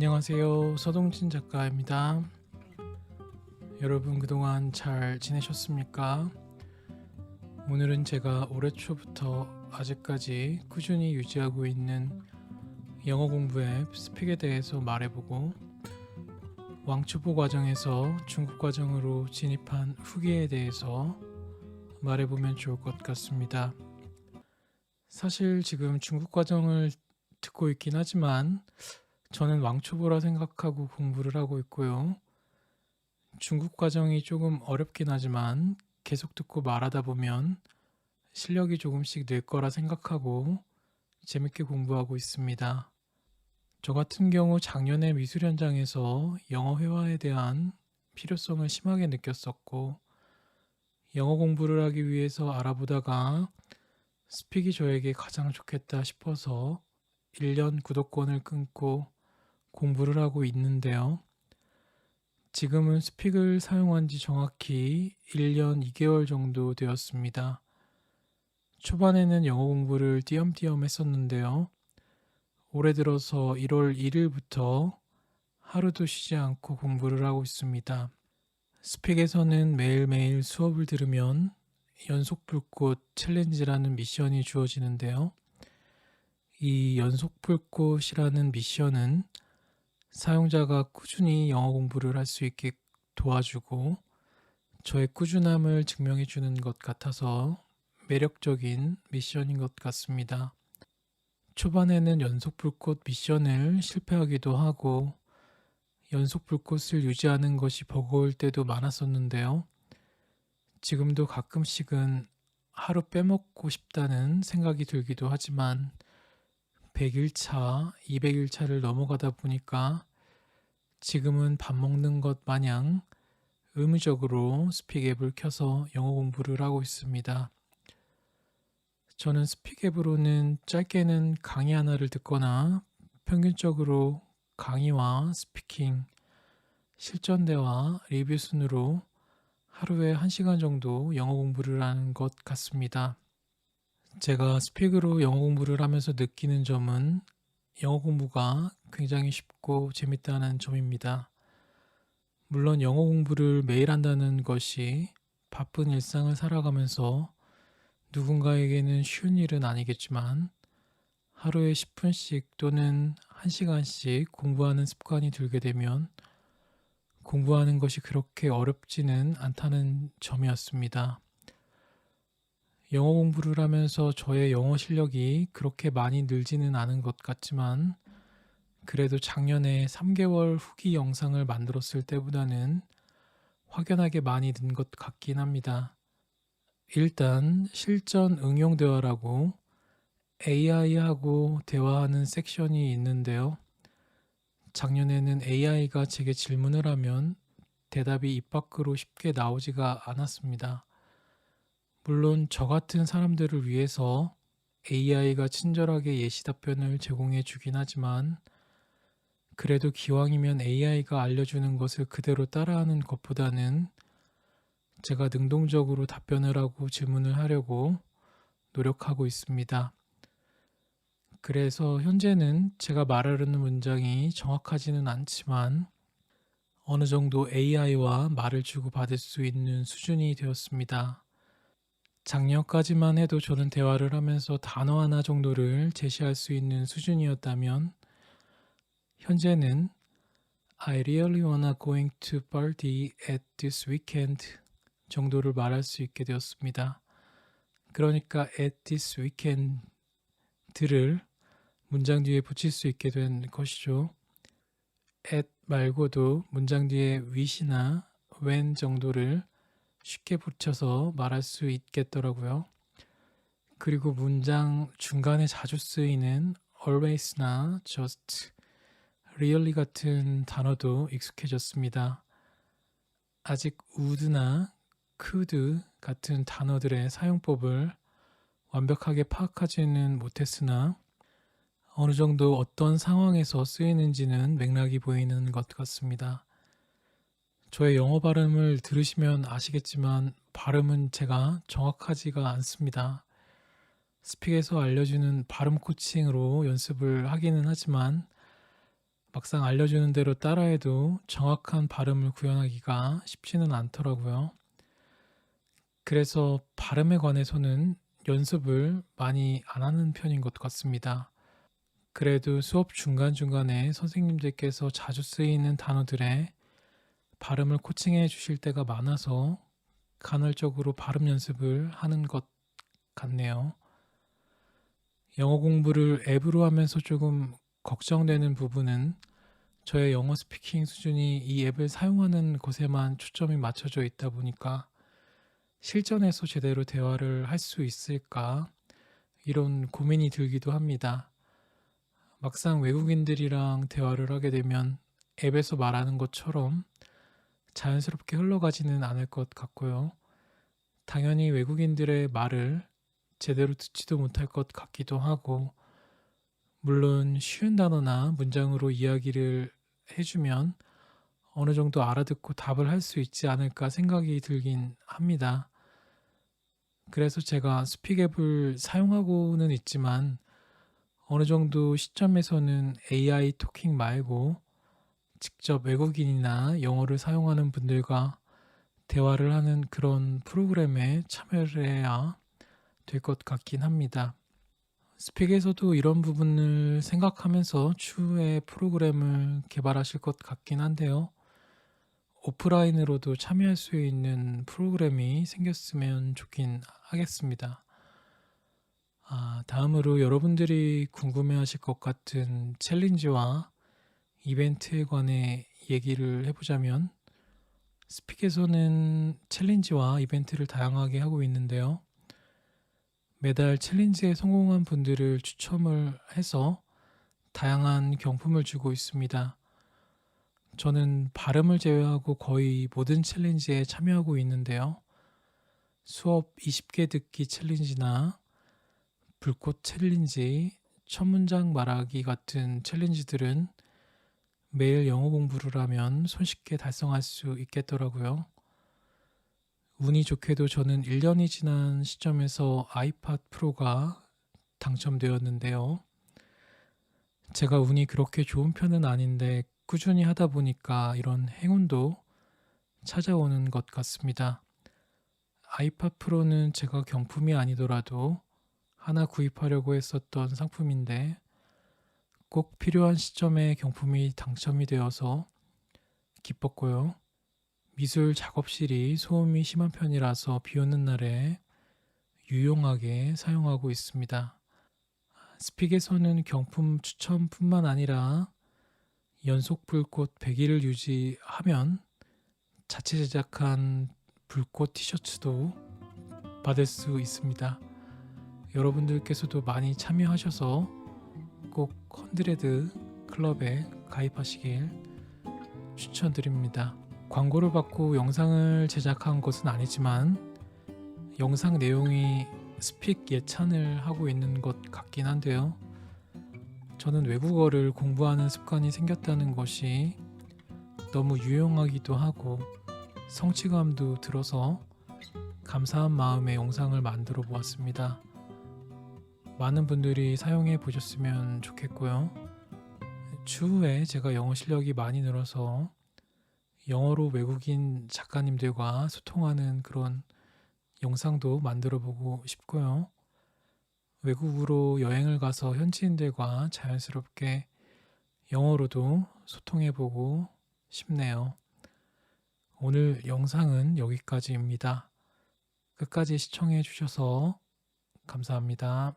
안녕하세요. 서동진 작가입니다. 여러분 그동안 잘 지내셨습니까? 오늘은 제가 올해 초부터 아직까지 꾸준히 유지하고 있는 영어 공부 앱 스픽에 대해서 말해보고 왕초보 과정에서 중국 과정으로 진입한 후기에 대해서 말해보면 좋을 것 같습니다. 사실 지금 중국 과정을 듣고 있긴 하지만 저는 왕초보라 생각하고 공부를 하고 있고요. 중국 과정이 조금 어렵긴 하지만 계속 듣고 말하다 보면 실력이 조금씩 늘 거라 생각하고 재밌게 공부하고 있습니다. 저 같은 경우 작년에 미술 현장에서 영어 회화에 대한 필요성을 심하게 느꼈었고 영어 공부를 하기 위해서 알아보다가 스픽이 저에게 가장 좋겠다 싶어서 1년 구독권을 끊고 공부를 하고 있는데요. 지금은 스픽을 사용한 지 정확히 1년 2개월 정도 되었습니다. 초반에는 영어 공부를 띄엄띄엄 했었는데요. 올해 들어서 1월 1일부터 하루도 쉬지 않고 공부를 하고 있습니다. 스픽에서는 매일매일 수업을 들으면 연속 불꽃 챌린지라는 미션이 주어지는데요. 이 연속 불꽃이라는 미션은 사용자가 꾸준히 영어 공부를 할 수 있게 도와주고 저의 꾸준함을 증명해 주는 것 같아서 매력적인 미션인 것 같습니다. 초반에는 연속 불꽃 미션을 실패하기도 하고 연속 불꽃을 유지하는 것이 버거울 때도 많았었는데요. 지금도 가끔씩은 하루 빼먹고 싶다는 생각이 들기도 하지만 100일차, 200일차를 넘어가다 보니까 지금은 밥 먹는 것 마냥 의무적으로 스픽 앱을 켜서 영어 공부를 하고 있습니다. 저는 스픽 앱으로는 짧게는 강의 하나를 듣거나 평균적으로 강의와 스피킹, 실전 대화, 리뷰 순으로 하루에 1시간 정도 영어 공부를 하는 것 같습니다. 제가 스픽으로 영어 공부를 하면서 느끼는 점은 영어 공부가 굉장히 쉽고 재밌다는 점입니다. 물론 영어 공부를 매일 한다는 것이 바쁜 일상을 살아가면서 누군가에게는 쉬운 일은 아니겠지만 하루에 10분씩 또는 1시간씩 공부하는 습관이 들게 되면 공부하는 것이 그렇게 어렵지는 않다는 점이었습니다. 영어 공부를 하면서 저의 영어 실력이 그렇게 많이 늘지는 않은 것 같지만 그래도 작년에 3개월 후기 영상을 만들었을 때보다는 확연하게 많이 는 것 같긴 합니다. 일단 실전 응용 대화라고 AI하고 대화하는 섹션이 있는데요. 작년에는 AI가 제게 질문을 하면 대답이 입 밖으로 쉽게 나오지가 않았습니다. 물론 저 같은 사람들을 위해서 AI가 친절하게 예시 답변을 제공해 주긴 하지만 그래도 기왕이면 AI가 알려주는 것을 그대로 따라하는 것보다는 제가 능동적으로 답변을 하고 질문을 하려고 노력하고 있습니다. 그래서 현재는 제가 말하려는 문장이 정확하지는 않지만 어느 정도 AI와 말을 주고받을 수 있는 수준이 되었습니다. 작년까지만 해도 저는 대화를 하면서 단어 하나 정도를 제시할 수 있는 수준이었다면 현재는 I really wanna going to party at this weekend 정도를 말할 수 있게 되었습니다. 그러니까 at this weekend를 문장 뒤에 붙일 수 있게 된 것이죠. at 말고도 문장 뒤에 wish나 when 정도를 쉽게 붙여서 말할 수 있겠더라고요. 그리고 문장 중간에 자주 쓰이는 always나 just, really 같은 단어도 익숙해졌습니다. 아직 would나 could 같은 단어들의 사용법을 완벽하게 파악하지는 못했으나 어느 정도 어떤 상황에서 쓰이는지는 맥락이 보이는 것 같습니다. 저의 영어 발음을 들으시면 아시겠지만 발음은 제가 정확하지가 않습니다. 스픽에서 알려주는 발음 코칭으로 연습을 하기는 하지만 막상 알려주는 대로 따라해도 정확한 발음을 구현하기가 쉽지는 않더라고요. 그래서 발음에 관해서는 연습을 많이 안 하는 편인 것 같습니다. 그래도 수업 중간중간에 선생님들께서 자주 쓰이는 단어들의 발음을 코칭해 주실 때가 많아서 간헐적으로 발음 연습을 하는 것 같네요. 영어 공부를 앱으로 하면서 조금 걱정되는 부분은 저의 영어 스피킹 수준이 이 앱을 사용하는 곳에만 초점이 맞춰져 있다 보니까 실전에서 제대로 대화를 할 수 있을까 이런 고민이 들기도 합니다. 막상 외국인들이랑 대화를 하게 되면 앱에서 말하는 것처럼 자연스럽게 흘러가지는 않을 것 같고요. 당연히 외국인들의 말을 제대로 듣지도 못할 것 같기도 하고, 물론 쉬운 단어나 문장으로 이야기를 해주면 어느 정도 알아듣고 답을 할 수 있지 않을까 생각이 들긴 합니다. 그래서 제가 스픽 앱을 사용하고는 있지만 어느 정도 시점에서는 AI 토킹 말고 직접 외국인이나 영어를 사용하는 분들과 대화를 하는 그런 프로그램에 참여를 해야 될 것 같긴 합니다. 스픽에서도 이런 부분을 생각하면서 추후에 프로그램을 개발하실 것 같긴 한데요. 오프라인으로도 참여할 수 있는 프로그램이 생겼으면 좋긴 하겠습니다. 아, 다음으로 여러분들이 궁금해하실 것 같은 챌린지와 이벤트에 관해 얘기를 해보자면 스픽에서는 챌린지와 이벤트를 다양하게 하고 있는데요. 매달 챌린지에 성공한 분들을 추첨을 해서 다양한 경품을 주고 있습니다. 저는 발음을 제외하고 거의 모든 챌린지에 참여하고 있는데요. 수업 20개 듣기 챌린지나 불꽃 챌린지, 첫 문장 말하기 같은 챌린지들은 매일 영어 공부를 하면 손쉽게 달성할 수 있겠더라고요. 운이 좋게도 저는 1년이 지난 시점에서 아이팟 프로가 당첨되었는데요. 제가 운이 그렇게 좋은 편은 아닌데 꾸준히 하다 보니까 이런 행운도 찾아오는 것 같습니다. 아이팟 프로는 제가 경품이 아니더라도 하나 구입하려고 했었던 상품인데 꼭 필요한 시점에 경품이 당첨이 되어서 기뻤고요. 미술 작업실이 소음이 심한 편이라서 비 오는 날에 유용하게 사용하고 있습니다. 스픽에서는 경품 추천뿐만 아니라 연속 불꽃 100일을 유지하면 자체 제작한 불꽃 티셔츠도 받을 수 있습니다. 여러분들께서도 많이 참여하셔서 꼭 컨드레드 클럽에 가입하시길 추천드립니다. 광고를 받고 영상을 제작한 것은 아니지만 영상 내용이 스픽 예찬을 하고 있는 것 같긴 한데요. 저는 외국어를 공부하는 습관이 생겼다는 것이 너무 유용하기도 하고 성취감도 들어서 감사한 마음에 영상을 만들어 보았습니다. 많은 분들이 사용해 보셨으면 좋겠고요. 추후에 제가 영어 실력이 많이 늘어서 영어로 외국인 작가님들과 소통하는 그런 영상도 만들어 보고 싶고요. 외국으로 여행을 가서 현지인들과 자연스럽게 영어로도 소통해 보고 싶네요. 오늘 영상은 여기까지입니다. 끝까지 시청해 주셔서 감사합니다.